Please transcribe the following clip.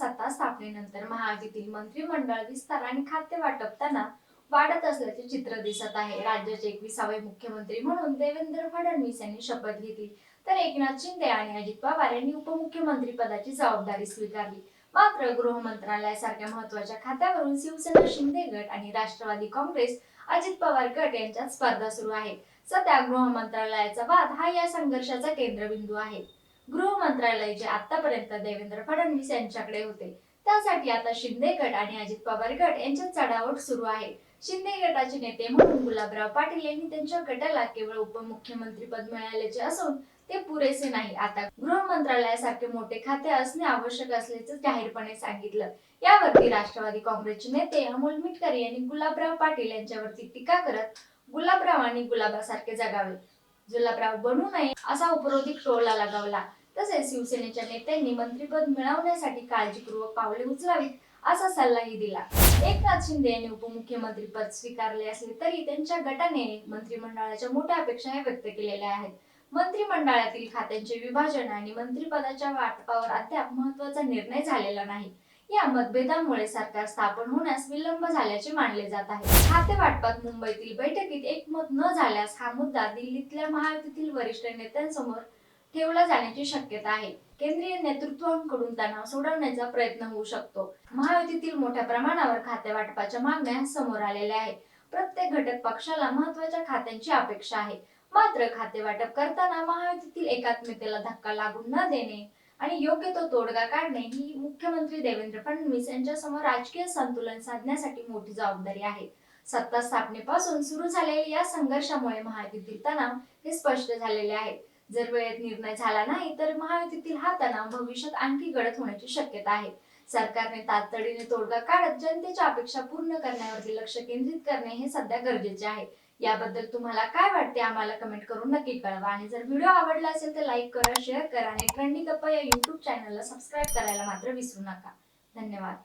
सत्ता स्थापनेनंतर महायुतीतील मंत्रिमंडळ विस्तार आणि खाते वाटपताना वाढत असल्याचे चित्र दिसत आहे. राज्याचे एकविसावे मुख्यमंत्री म्हणून देवेंद्र फडणवीस यांनी शपथ घेतली. तर एकनाथ शिंदे आणि अजित पवार यांनी उपमुख्यमंत्री पदाची जबाबदारी स्वीकारली. मात्र गृह मंत्रालयासारख्या महत्त्वाच्या खात्यावरून शिवसेना शिंदे गट आणि राष्ट्रवादी काँग्रेस अजित पवार गट यांच्यात स्पर्धा सुरू आहे. सध्या गृह मंत्रालयाचा वाद हा या संघर्षाचा केंद्रबिंदू आहे. गृह मंत्रालय जे आतापर्यंत देवेंद्र फडणवीस यांच्याकडे होते. त्यासाठी आता शिंदे गट आणि अजित पवार गट यांच्यात चढावट सुरू आहे. शिंदे गटाचे नेते म्हणून गुलाबराव पाटील यांनी त्यांच्या गटाला केवळ उपमुख्यमंत्री पद मिळाल्याचे असून ते पुरेसे नाही. आता गृह मंत्रालयासारखे मोठे खाते असणे आवश्यक असल्याचे जाहीरपणे सांगितलं. यावरती राष्ट्रवादी काँग्रेसचे नेते अमोल मिटकर यांनी गुलाबराव पाटील यांच्यावरती टीका करत गुलाबराव आणि गुलाबासारखे जगावे. गुलाबराव बनू नये असा उपरोधिक टोला लगावला. तसेच शिवसेनेच्या नेत्यांनी मंत्रीपद मिळवण्यासाठी काळजीपूर्वक पावले उचलावीत असा सल्लाही दिला. एकनाथ शिंदे यांनी उपमुख्यमंत्री पद स्वीकारले असले तरी त्यांच्या गटाने मंत्रिमंडळाच्या मोठ्या अपेक्षा व्यक्त केलेल्या आहेत. मंत्रिमंडळातील खात्यांचे विभाजन आणि मंत्रिपदाच्या वाटपावर अद्याप महत्त्वाचा निर्णय झालेला नाही. या मतभेदामुळे सरकार स्थापन होण्यास विलंब झाल्याचे मानले जात आहे. खाते वाटपात मुंबईतील बैठकीत एकमत न झाल्यास हा मुद्दा दिल्लीतल्या महायुतीतील वरिष्ठ नेत्यांसमोर ठेवला जाण्याची शक्यता आहे. केंद्रीय नेतृत्वांकडून तणाव सोडवण्याचा प्रयत्न होऊ शकतो. महायुतीतील मोठ्या प्रमाणावर खाते वाटपाच्या मागण्या समोर आलेल्या आहेत. प्रत्येक घटक पक्षाला महत्त्वाच्या खात्यांची अपेक्षा आहे. मात्र खाते वाटप करताना महायुतीतील एकात्मतेला धक्का लागू न देणे आणि योग्य तो तोडगा काढणे ही मुख्यमंत्री देवेंद्र फडणवीस यांच्या समोर राजकीय संतुलन साधण्यासाठी मोठी जबाबदारी आहे. सत्ता स्थापनेपासून सुरू झालेल्या या संघर्षामुळे महायुतीतील तणाव हे स्पष्ट झालेले आहे जर वेळेत निर्णय झाला नाही तर महायुतीतील हा तणाव भविष्यात आणखी गडद होण्याची शक्यता आहे. सरकारने तातडीने तोडगा काढत जनतेच्या अपेक्षा पूर्ण करण्यावरती लक्ष केंद्रित करणे हे सध्या गरजेचे आहे. याबद्दल तुम्हाला काय वाटते आम्हाला कमेंट करून नक्की कळवा. आणि जर व्हिडिओ आवडला असेल तर लाईक करा शेअर करा आणि ट्रेंडिंग गप्पा या युट्यूब चॅनलला सबस्क्राईब करायला मात्र विसरू नका. धन्यवाद.